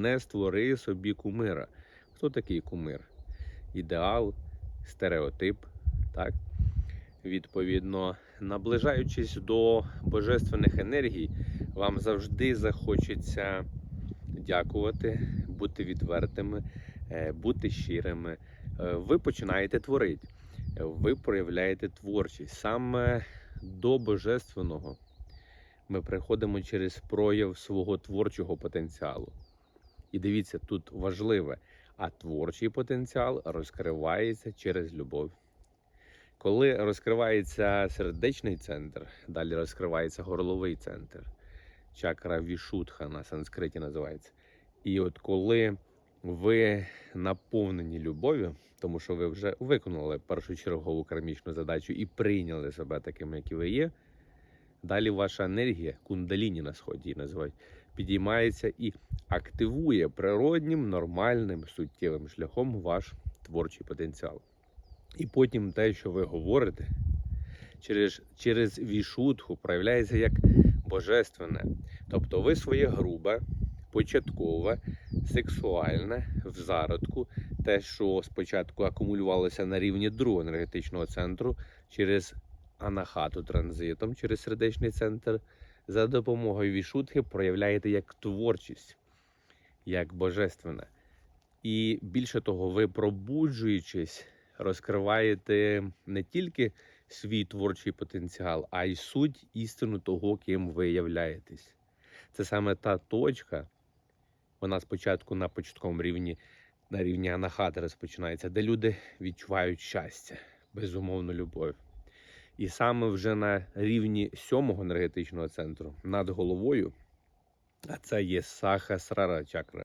не створи собі кумира. Хто такий кумир? Ідеал, стереотип, так? Відповідно, наближаючись до божественних енергій, вам завжди захочеться дякувати, бути відвертими, е, бути щирими. Е, Ви починаєте творити, ви проявляєте творчість. Саме до божественного ми приходимо через прояв свого творчого потенціалу. І дивіться, тут важливе, а творчий потенціал розкривається через любов. Коли розкривається сердечний центр, далі розкривається горловий центр, чакра Вішутха на санскриті називається. І от коли ви наповнені любов'ю, тому що ви вже виконали першочергову кармічну задачу і прийняли себе таким, які ви є, далі ваша енергія, кундаліні на сході називають, підіймається і активує природнім, нормальним, суттєвим шляхом ваш творчий потенціал. І потім те, що ви говорите, через, через вішутху проявляється як божественне. Тобто ви своє грубе, початкове, сексуальне в зародку, те, що спочатку акумулювалося на рівні другого енергетичного центру через анахату транзитом, через сердечний центр, за допомогою вішутхи проявляєте як творчість, як божественне. І більше того, ви пробуджуючись, розкриваєте не тільки свій творчий потенціал, а й суть істину того, ким ви являєтесь. Це саме та точка, вона спочатку на початковому рівні, на рівні анахати розпочинається, де люди відчувають щастя, безумовну любов. І саме вже на рівні сьомого енергетичного центру над головою, а це є саха срара чакра,